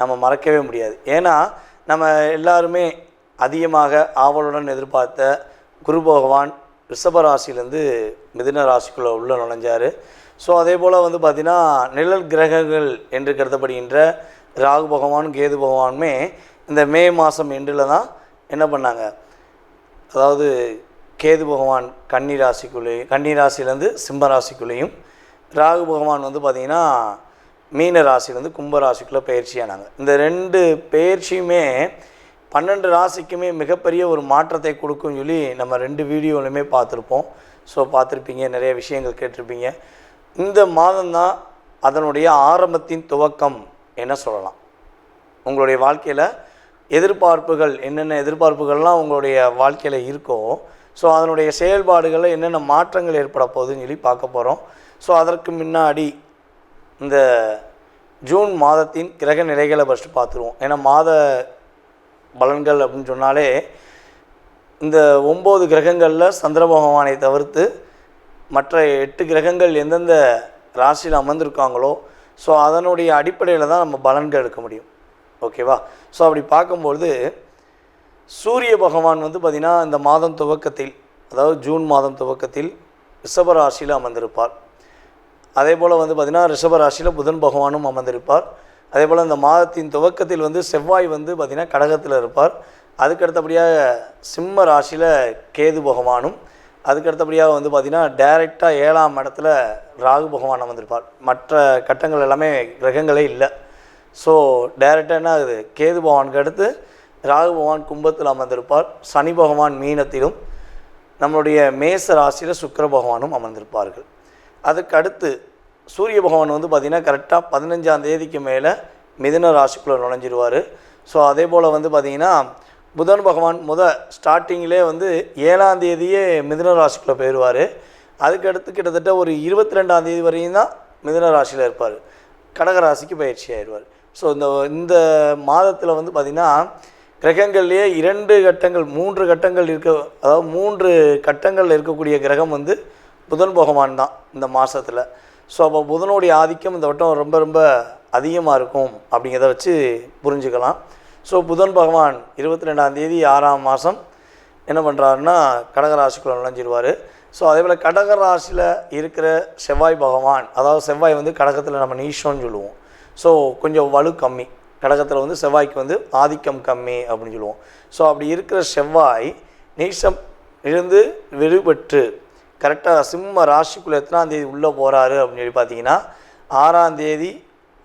நம்ம மறக்கவே முடியாது. ஏன்னா நம்ம எல்லாருமே அதிகமாக ஆவலுடன் எதிர்பார்த்த குரு பகவான் ரிஷப ராசியிலேருந்து மிதுன ராசிக்குள்ளே உள்ளே நுழைஞ்சார். ஸோ அதே போல் வந்து பார்த்திங்கன்னா நிழல் கிரகங்கள் என்று கருதப்படுகின்ற ராகு பகவான் கேது பகவானுமே இந்த மே மாதம் எண்டில் தான் என்ன பண்ணாங்க? அதாவது கேது பகவான் கன்னி ராசிக்குள்ளேயும் கன்னி ராசியிலேருந்து சிம்ம ராசிக்குள்ளேயும் ராகு பகவான் வந்து பார்த்திங்கன்னா மீன ராசிலேருந்து கும்ப ராசிக்குள்ளே பயிற்சியானாங்க இந்த ரெண்டு பயிற்சியுமே பன்னெண்டு ராசிக்குமே மிகப்பெரிய ஒரு மாற்றத்தை கொடுக்கும்னு சொல்லி நம்ம ரெண்டு வீடியோலையுமே பார்த்துருப்போம். ஸோ பார்த்துருப்பீங்க நிறைய விஷயங்கள் கேட்டிருப்பீங்க. இந்த மாதம்தான் அதனுடைய ஆரம்பத்தின் துவக்கம் என்ன சொல்லலாம். உங்களுடைய வாழ்க்கையில் எதிர்பார்ப்புகள் என்னென்ன எதிர்பார்ப்புகள்லாம் உங்களுடைய வாழ்க்கையில் இருக்கோ ஸோ அதனுடைய செயல்பாடுகளில் என்னென்ன மாற்றங்கள் ஏற்பட போகுதுன்னு சொல்லி பார்க்க போகிறோம் ஸோ அதற்கு முன்னாடி இந்த ஜூன் மாதத்தின் கிரக நிலைகளை ஃபஸ்ட்டு பார்த்துருவோம். ஏன்னா மாத பலன்கள் அப்படின்னு சொன்னாலே இந்த ஒம்பது கிரகங்களில் சந்திர பகவானை தவிர்த்து மற்ற எட்டு கிரகங்கள் எந்தெந்த ராசியில் அமர்ந்திருக்காங்களோ ஸோ அதனுடைய அடிப்படையில் தான் நம்ம பலன்கள் எடுக்க முடியும். ஓகேவா ஸோ அப்படி பார்க்கும்பொழுது சூரிய பகவான் வந்து பார்த்திங்கன்னா இந்த மாதம் துவக்கத்தில் அதாவது ஜூன் மாதம் துவக்கத்தில் ரிஷப ராசியில் அமர்ந்திருப்பார். அதே போல் வந்து பார்த்திங்கன்னா ரிஷபராசியில் புதன் பகவானும் அமர்ந்திருப்பார். அதே போல் இந்த மாதத்தின் துவக்கத்தில் வந்து செவ்வாய் வந்து பார்த்திங்கன்னா கடகத்தில் இருப்பார். அதுக்கு அடுத்தபடியாக சிம்ம ராசியில் கேது பகவானும் அதுக்கு அடுத்தபடியாக வந்து பார்த்திங்கன்னா டைரெக்டாக ஏழாம் இடத்துல ராகு பகவான் அமர்ந்திருப்பார். மற்ற கட்டங்கள் எல்லாமே கிரகங்களே இல்லை. ஸோ டைரெக்டாக என்ன ஆகுது? கேது பகவானுக்கு அடுத்து ராகு பகவான் கும்பத்தில் அமர்ந்திருப்பார். சனி பகவான் மீனத்திலும் நம்மளுடைய மேச ராசியில் சுக்கர பகவானும் அமர்ந்திருப்பார்கள். அதுக்கு அடுத்து சூரிய பகவான் வந்து பார்த்திங்கன்னா கரெக்டாக பதினஞ்சாம் தேதிக்கு மேலே மிதுன ராசிக்குள்ளே நுழைஞ்சிருவார். ஸோ அதே போல் வந்து பார்த்திங்கன்னா புதன் பகவான் முத ஸ்டார்டிங்கிலே வந்து ஏழாம் தேதியே மிதுன ராசிக்குள்ளே போயிடுவார் அதுக்கடுத்து கிட்டத்தட்ட ஒரு இருபத்தி ரெண்டாம் தேதி வரையும் தான் மிதுன ராசியில் இருப்பார். கடக ராசிக்கு பயிற்சி ஆயிடுவார். ஸோ இந்த இந்த மாதத்தில் வந்து பார்த்திங்கன்னா கிரகங்கள்லேயே இரண்டு கட்டங்கள் மூன்று கட்டங்கள் இருக்க அதாவது மூன்று கட்டங்களில் இருக்கக்கூடிய கிரகம் வந்து புதன் பகவான் தான் இந்த மாதத்தில் ஸோ அப்போ புதனுடைய ஆதிக்கம் இந்த வட்டம் ரொம்ப ரொம்ப அதிகமாக இருக்கும் அப்படிங்கிறத வச்சு புரிஞ்சுக்கலாம். ஸோ புதன் பகவான் இருபத்தி ரெண்டாம் தேதி ஆறாம் மாதம் என்ன பண்ணுறாருன்னா கடகராசிக்குள்ளே நுழைஞ்சிடுவார் ஸோ அதே போல் கடகராசியில் இருக்கிற செவ்வாய் பகவான் அதாவது செவ்வாய் வந்து கடகத்தில் நம்ம நீஷோன்னு சொல்லுவோம். ஸோ கொஞ்சம் வலு கம்மி. கடகத்தில் வந்து செவ்வாய்க்கு வந்து ஆதிக்கம் கம்மி அப்படின்னு சொல்லுவோம். ஸோ அப்படி இருக்கிற செவ்வாய் நீசம் இருந்து விடுபட்டு கரெக்டாக சிம்ம ராசிக்குள்ளே எத்தனாம் தேதி உள்ளே போகிறாரு அப்படின்னு சொல்லி பார்த்தீங்கன்னா ஆறாந்தேதி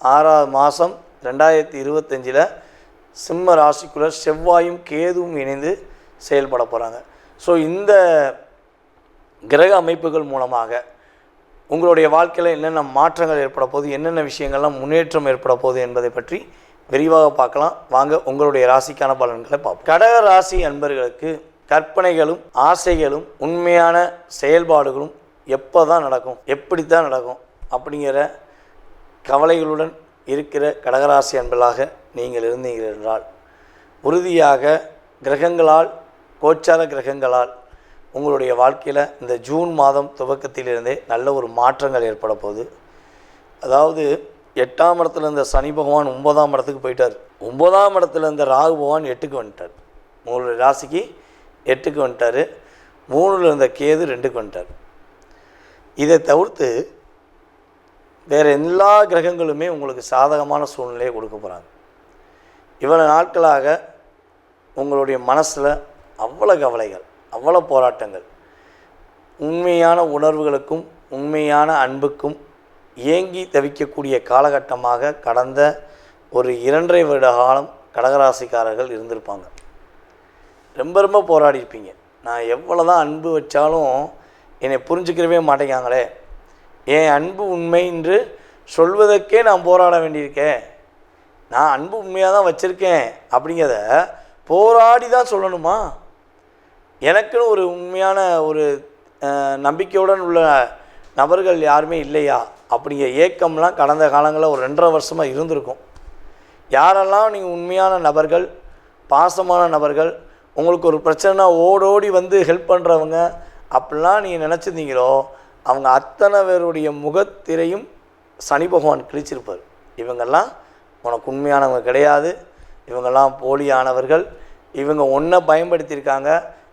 ஆறாவது மாதம் ரெண்டாயிரத்தி இருபத்தஞ்சில் சிம்ம ராசிக்குள்ளே செவ்வாயும் கேதுவும் இணைந்து செயல்பட போகிறாங்க ஸோ இந்த கிரக அமைப்புகள் மூலமாக உங்களுடைய வாழ்க்கையில் என்னென்ன மாற்றங்கள் ஏற்பட போகுது என்னென்ன விஷயங்கள்லாம் முன்னேற்றம் ஏற்பட போகுது என்பதை பற்றி விரிவாக பார்க்கலாம். வாங்க உங்களுடைய ராசிக்கான பலன்களை பார்ப்போம். கடக ராசி அன்பர்களுக்கு கற்பனைகளும் ஆசைகளும் உண்மையான செயல்பாடுகளும் எப்போ தான் நடக்கும் எப்படி தான் நடக்கும் அப்படிங்கிற கவலைகளுடன் இருக்கிற கடகராசி அன்பலாக நீங்கள் இருந்தீர்கள் என்றால் உறுதியாக கிரகங்களால் கோச்சார கிரகங்களால் உங்களுடைய வாழ்க்கையில் இந்த ஜூன் மாதம் துவக்கத்திலிருந்தே நல்ல ஒரு மாற்றங்கள் ஏற்பட போகுது. அதாவது எட்டாம் இடத்துல இருந்த சனி பகவான் ஒன்பதாம் இடத்துக்கு போயிட்டார். ஒன்பதாம் இடத்துல இருந்த ராகு பகவான் எட்டுக்கு வந்துட்டார். உங்களுடைய ராசிக்கு எட்டுக்கு வந்துட்டார் மூணில் இருந்த கேது ரெண்டுக்கு வந்துட்டார். இதை தவிர்த்து வேறு எல்லா கிரகங்களுமே உங்களுக்கு சாதகமான சூழ்நிலையை கொடுக்க போகிறாங்க இவ்வளோ நாட்களாக உங்களுடைய மனசில் அவ்வளோ கவலைகள் அவ்வளோ போராட்டங்கள் உண்மையான உணர்வுகளுக்கும் உண்மையான அன்புக்கும் ஏங்கி தவிக்கக்கூடிய காலகட்டமாக கடந்த ஒரு இரண்டரை வருட காலம் கடகராசிக்காரர்கள் இருந்திருப்பாங்க. ரொம்ப ரொம்ப போராடி இருப்பீங்க நான் எவ்வளோ தான் அன்பு வச்சாலும் என்னை புரிஞ்சுக்கிறவே மாட்டேங்காங்களே என் அன்பு உண்மை என்று சொல்வதற்கே நான் போராட வேண்டியிருக்கேன். நான் அன்பு உண்மையாக தான் வச்சுருக்கேன் அப்படிங்கிறத போராடி தான் சொல்லணுமா? எனக்குன்னு ஒரு உண்மையான ஒரு நம்பிக்கையுடன் உள்ள நபர்கள் யாருமே இல்லையா? அப்படிங்கிற ஏக்கம்லாம் கடந்த காலங்களில் ஒரு ரெண்டரை வருஷமாக இருந்திருக்கும். யாரெல்லாம் நீங்கள் உண்மையான நபர்கள் பாசமான நபர்கள் உங்களுக்கு ஒரு பிரச்சனைனா ஓடோடி வந்து ஹெல்ப் பண்ணுறவங்க அப்படிலாம் நீங்கள் நினச்சிருந்தீங்களோ அவங்க அத்தனை பேருடைய முகத்திரையும் சனி பகவான் கிழிச்சிருப்பார். இவங்கெல்லாம் உனக்கு உண்மையானவங்க கிடையாது. இவங்கெல்லாம் போலியானவர்கள். இவங்க ஒன்றை பயன்படுத்தியிருக்காங்க.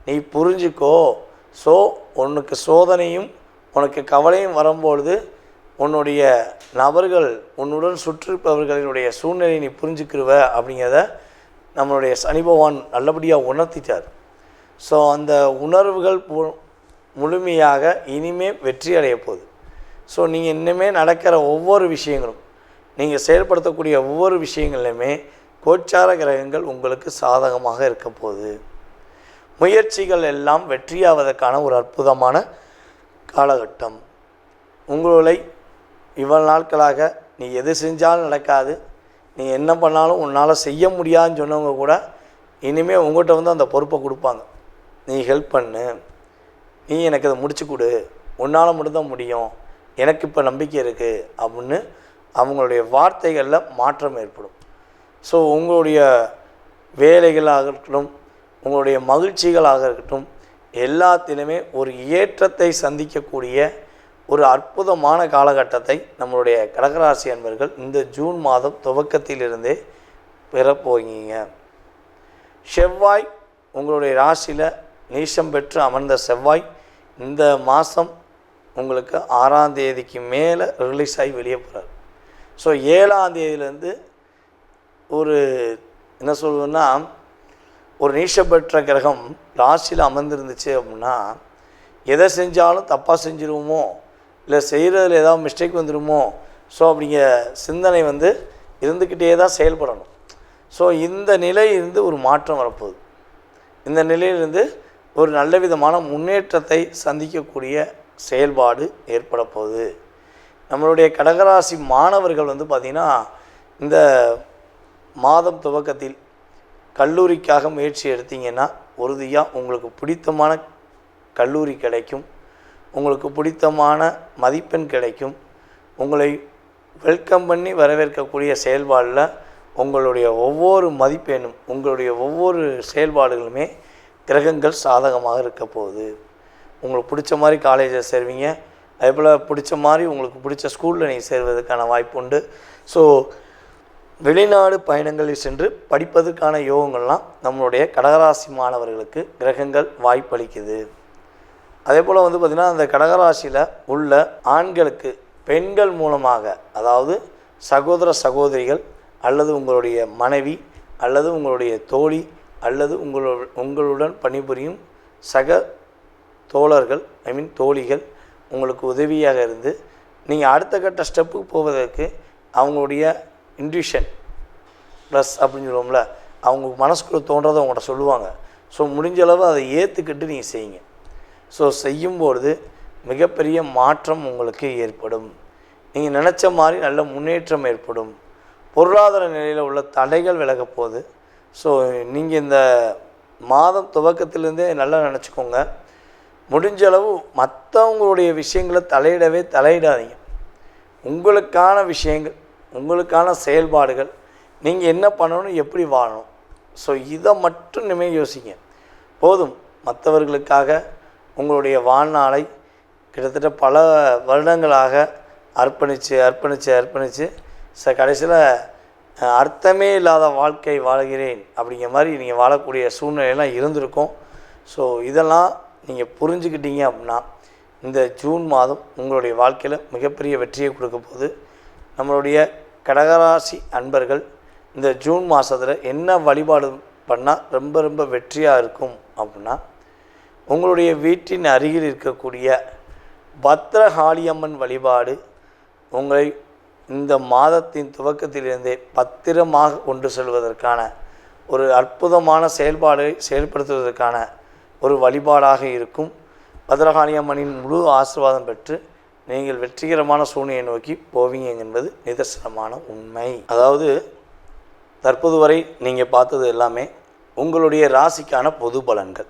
நீ புரிஞ்சுக்கோ. ஸோ உனக்கு சோதனையும் உனக்கு கவலையும் வரும்பொழுது உன்னுடைய நபர்கள் உன்னுடன் சுற்றிருப்பவர்களினுடைய சூழ்நிலையை நீ புரிஞ்சுக்கிருவ அப்படிங்கிறத நம்மளுடைய சனி பகவான் நல்லபடியாக உணர்த்திட்டார். ஸோ அந்த உணர்வுகள் பு- முழுமையாக இனிமே வெற்றி அடைய போகுது. ஸோ நீங்கள் இன்னுமே நடக்கிற ஒவ்வொரு விஷயங்களும் நீங்கள் செயல்படுத்தக்கூடிய ஒவ்வொரு விஷயங்கள்லையுமே கோச்சார கிரகங்கள் உங்களுக்கு சாதகமாக இருக்க போகுது. முயற்சிகள் எல்லாம் வெற்றியாவதற்கான ஒரு அற்புதமான காலகட்டம். உங்களை இவ்வளவு நாட்களாக நீ எது செஞ்சாலும் நடக்காது. நீ என்ன பண்ணாலும் உன்னால் செய்ய முடியாதுன்னு சொன்னவங்க கூட இனிமேல் உங்கள்கிட்ட வந்து அந்த பொறுப்பை கொடுப்பாங்க. நீ ஹெல்ப் பண்ணு. நீ எனக்கு அதை முடிச்சு கொடு. உன்னால் மட்டும்தான் முடியும். எனக்கு இப்போ நம்பிக்கை இருக்குது அப்படின்னு அவங்களுடைய வார்த்தைகளில் மாற்றம் ஏற்படும். ஸோ உங்களுடைய வேலைகளாக இருக்கட்டும் உங்களுடைய மகிழ்ச்சிகளாக இருக்கட்டும் எல்லாத்திலுமே ஒரு ஏற்றத்தை சந்திக்கக்கூடிய ஒரு அற்புதமான காலகட்டத்தை நம்மளுடைய கடகராசி அன்பர்கள் இந்த ஜூன் மாதம் துவக்கத்திலிருந்தே பெறப்போகிங்க செவ்வாய் உங்களுடைய ராசியில் நீசம் பெற்று அமர்ந்த செவ்வாய் இந்த மாதம் உங்களுக்கு ஆறாம் தேதிக்கு மேலே ரிலீஸ் ஆகி வெளியே போகிறார் ஸோ ஏழாம் தேதியிலேருந்து ஒரு என்ன சொல்லுவேன்னா ஒரு நீஷம் பெற்ற கிரகம் ராசியில் அமர்ந்திருந்துச்சு அப்படின்னா எதை செஞ்சாலும் தப்பாக செஞ்சிருவோமோ இல்லை செய்கிறதுல ஏதாவது மிஸ்டேக் வந்துடுமோ ஸோ அப்படிங்கிற சிந்தனை வந்து இருந்துக்கிட்டே தான் செயல்படணும். ஸோ இந்த நிலையிலிருந்து ஒரு மாற்றம் வரப்போகுது. இந்த நிலையிலிருந்து ஒரு நல்ல விதமான முன்னேற்றத்தை சந்திக்கக்கூடிய செயல்பாடு ஏற்பட போகுது. நம்மளுடைய கடகராசி மாணவர்கள் வந்து பார்த்திங்கன்னா இந்த மாதம் துவக்கத்தில் கல்லூரிக்காக முயற்சி எடுத்தீங்கன்னா உறுதியாக உங்களுக்கு பிடித்தமான கல்லூரி கிடைக்கும். உங்களுக்கு பிடித்தமான மதிப்பெண் கிடைக்கும். உங்களை வெல்கம் பண்ணி வரவேற்கக்கூடிய செயல்பாடில் உங்களுடைய ஒவ்வொரு மதிப்பெண்ணும் உங்களுடைய ஒவ்வொரு செயல்பாடுகளுமே கிரகங்கள் சாதகமாக இருக்க போகுது. உங்களுக்கு பிடிச்ச மாதிரி காலேஜில் சேருவீங்க. அதே போல் பிடிச்ச மாதிரி உங்களுக்கு பிடிச்ச ஸ்கூலில் நீங்கள் சேர்வதற்கான வாய்ப்பு உண்டு. ஸோ வெளிநாடு பயணங்களில் சென்று படிப்பதற்கான யோகங்கள்லாம் நம்மளுடைய கடகராசி மாணவர்களுக்கு கிரகங்கள் வாய்ப்பளிக்குது. அதே போல் வந்து பார்த்திங்கன்னா அந்த கடகராசியில் உள்ள ஆண்களுக்கு பெண்கள் மூலமாக அதாவது சகோதர சகோதரிகள் அல்லது உங்களுடைய மனைவி அல்லது உங்களுடைய தோழி அல்லது உங்களு உங்களுடன் பணிபுரியும் சக தோழர்கள் ஐ மீன் தோழிகள் உங்களுக்கு உதவியாக இருந்து நீங்கள் அடுத்த கட்ட ஸ்டெப்புக்கு போவதற்கு அவங்களுடைய இன்ட்யூஷன் ப்ளஸ் அப்படின்னு சொல்லுவோம்ல அவங்க மனசுக்குள்ளே தோன்றதை அவங்கள்ட்ட சொல்லுவாங்க. ஸோ முடிஞ்ச அளவு அதை ஏற்றுக்கிட்டு நீங்கள் செய்யுங்க. ஸோ செய்யும்பொழுது மிகப்பெரிய மாற்றம் உங்களுக்கு ஏற்படும். நீங்கள் நினச்ச மாதிரி நல்ல முன்னேற்றம் ஏற்படும். பொருளாதார நிலையில் உள்ள தடைகள் விலகப் போகுது. ஸோ நீங்கள் இந்த மாதம் துவக்கத்திலேருந்தே நல்லா நினச்சிக்கோங்க. முடிஞ்ச அளவு மற்றவங்களுடைய விஷயங்களை தலையிடவே தலையிடாதீங்க. உங்களுக்கான விஷயங்கள் உங்களுக்கான செயல்பாடுகள் நீங்கள் என்ன பண்ணணும் எப்படி வாழணும். ஸோ இதை மட்டும் இனிமேல் யோசிங்க. போதும். மற்றவர்களுக்காக உங்களுடைய வாழ்நாளை கிட்டத்தட்ட பல வருடங்களாக அர்ப்பணித்து அர்ப்பணித்து அர்ப்பணித்து ச கடைசியில் அர்த்தமே இல்லாத வாழ்க்கை வாழ்கிறேன் அப்படிங்கிற மாதிரி நீங்கள் வாழக்கூடிய சூழ்நிலையெல்லாம் இருந்திருக்கும். ஸோ இதெல்லாம் நீங்கள் புரிஞ்சுக்கிட்டீங்க அப்படின்னா இந்த ஜூன் மாதம் உங்களுடைய வாழ்க்கையில் மிகப்பெரிய வெற்றியை கொடுக்க போது நம்மளுடைய கடகராசி அன்பர்கள் இந்த ஜூன் மாதத்தில் என்ன வழிபாடு பண்ணால் ரொம்ப ரொம்ப வெற்றியாக இருக்கும் அப்படின்னா உங்களுடைய வீட்டின் அருகில் இருக்கக்கூடிய பத்ரகாளியம்மன் வழிபாடு உங்களை இந்த மாதத்தின் துவக்கத்திலிருந்தே பத்திரமாக கொண்டு செல்வதற்கான ஒரு அற்புதமான செயல்பாடை செயல்படுத்துவதற்கான ஒரு வழிபாடாக இருக்கும். பத்ரகாளியம்மனின் முழு ஆசீர்வாதம் பெற்று நீங்கள் வெற்றிகரமான சூழ்நிலையை நோக்கி போவீங்க என்பது நிதர்சனமான உண்மை. அதாவது தற்போது வரை நீங்கள் பார்த்தது எல்லாமே உங்களுடைய ராசிக்கான பொது பலன்கள்.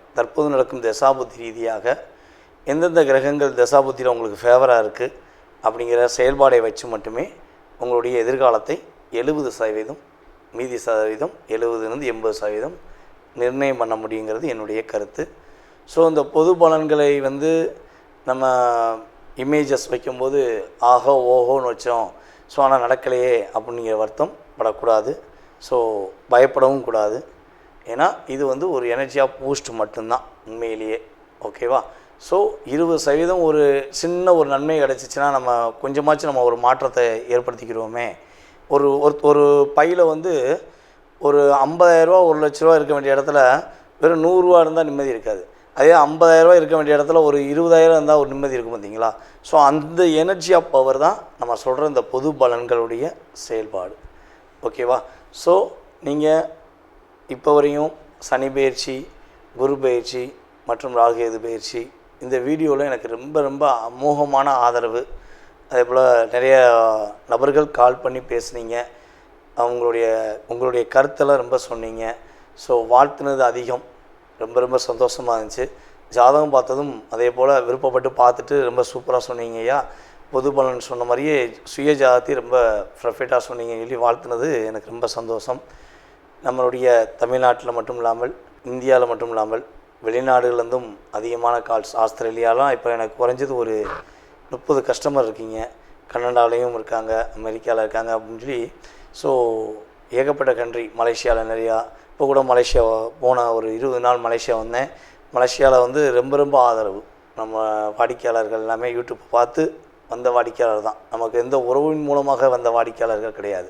தற்போது நடக்கும் தசாபுத்தி ரீதியாக எந்தெந்த கிரகங்கள் தசாபுத்தியில் உங்களுக்கு ஃபேவராக இருக்குது அப்படிங்கிற செயல்பாடை வச்சு மட்டுமே உங்களுடைய எதிர்காலத்தை எழுபது சதவீதம் மீதி சதவீதம் எழுபதுலேருந்து எண்பது சதவீதம் நிர்ணயம் பண்ண முடியுங்கிறது என்னுடைய கருத்து. ஸோ இந்த பொது பலன்களை வந்து நம்ம இமேஜஸ் வைக்கும்போது ஆஹோ ஓஹோன்னு வச்சோம். ஸோ ஆனால் நடக்கலையே அப்படிங்கிற வருத்தம் படக்கூடாது. ஸோ பயப்படவும் கூடாது. ஏன்னா இது வந்து ஒரு எனர்ஜியாக பூஸ்ட் மட்டும்தான் உண்மையிலேயே. ஓகேவா ஸோ இருபது சதவீதம் ஒரு சின்ன ஒரு நன்மை கிடச்சிச்சின்னா நம்ம கொஞ்சமாச்சும் நம்ம ஒரு மாற்றத்தை ஏற்படுத்திக்கிறோமே. ஒரு ஒரு ஒரு பையில் வந்து ஒரு ஐம்பதாயிரரூவா ஒரு லட்ச ரூபா இருக்க வேண்டிய இடத்துல வெறும் நூறுரூவா இருந்தால் நிம்மதி இருக்காது. அதே ஐம்பதாயிரரூவா இருக்க வேண்டிய இடத்துல ஒரு இருபதாயிரம் இருந்தால் ஒரு நிம்மதி இருக்கும் பார்த்தீங்களா ஸோ அந்த எனர்ஜி ஆஃப் பவர் தான் நம்ம சொல்கிற இந்த பொது பலன்களுடைய செயல்பாடு. ஓகேவா ஸோ நீங்கள் இப்போ வரையும் சனி பயிற்சி குரு பயிற்சி மற்றும் ராகுகேது பயிற்சி இந்த வீடியோவில் எனக்கு ரொம்ப ரொம்ப அமோகமான ஆதரவு. அதே போல் நிறைய நபர்கள் கால் பண்ணி பேசுனீங்க. அவங்களுடைய உங்களுடைய கருத்தெல்லாம் ரொம்ப சொன்னீங்க. ஸோ வாழ்த்துனது அதிகம். ரொம்ப ரொம்ப சந்தோஷமாக இருந்துச்சு. ஜாதகம் பார்த்ததும் அதே போல் விருப்பப்பட்டு பார்த்துட்டு ரொம்ப சூப்பராக சொன்னீங்க ஐயா. பொது பலன் சொன்ன மாதிரியே சுய ஜாதத்தை ரொம்ப ப்ரஃபெக்டாக சொன்னீங்கன்னு சொல்லி வாழ்த்துனது எனக்கு ரொம்ப சந்தோஷம். நம்மளுடைய தமிழ்நாட்டில் மட்டும் இல்லாமல் இந்தியாவில் மட்டும் இல்லாமல் வெளிநாடுகள்லேருந்தும் அதிகமான கால்ஸ் ஆஸ்திரேலியாலாம் இப்போ எனக்கு குறைஞ்சது ஒரு முப்பது கஸ்டமர் இருக்கீங்க. கனடாலையும் இருக்காங்க அமெரிக்காவில் இருக்காங்க அப்படின்னு சொல்லி ஸோ ஏகப்பட்ட கண்ட்ரி மலேசியாவில் நிறையா இப்போ கூட மலேசியா போன ஒரு இருபது நாள் மலேசியா வந்தேன். மலேசியாவில் வந்து ரொம்ப ரொம்ப ஆதரவு. நம்ம வாடிக்கையாளர்கள் எல்லாமே யூடியூப் பார்த்து வந்த வாடிக்கையாளர் தான். நமக்கு எந்த உறவின் மூலமாக வந்த வாடிக்கையாளர்கள் கிடையாது.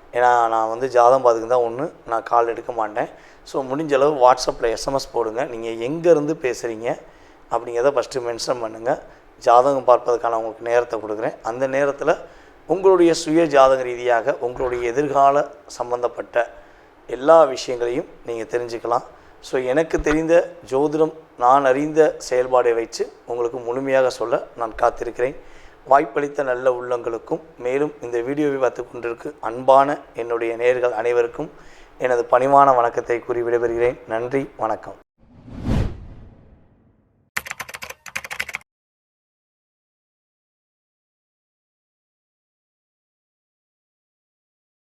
ஏன்னா நான் வந்து ஜாதகம் பார்த்துக்கு தான் ஒன்று நான் கால் எடுக்க மாட்டேன். ஸோ முடிஞ்ச அளவு வாட்ஸ்அப்பில் எஸ்எம்எஸ் போடுங்க. நீங்கள் எங்கேருந்து பேசுகிறீங்க அப்படிங்கிறத ஃபஸ்ட்டு மென்ஷன் பண்ணுங்கள் ஜாதகம் பார்ப்பதற்கான உங்களுக்கு நேரத்தை கொடுக்குறேன். அந்த நேரத்தில் உங்களுடைய சுய ஜாதக ரீதியாக உங்களுடைய எதிர்கால சம்பந்தப்பட்ட எல்லா விஷயங்களையும் நீங்கள் தெரிஞ்சுக்கலாம். ஸோ எனக்கு தெரிந்த ஜோதிடம் நான் அறிந்த செயல்பாடை வைத்து உங்களுக்கு முழுமையாக சொல்ல நான் காத்திருக்கிறேன். வாய்ப்பளித்த நல்ல உள்ளங்களுக்கும் மேலும் இந்த வீடியோவை பார்த்து கொண்டிருக்கு அன்பான என்னுடைய நேர்கள் அனைவருக்கும் எனது பணிவான வணக்கத்தை கூறி விடைபெறுகிறேன். நன்றி வணக்கம்.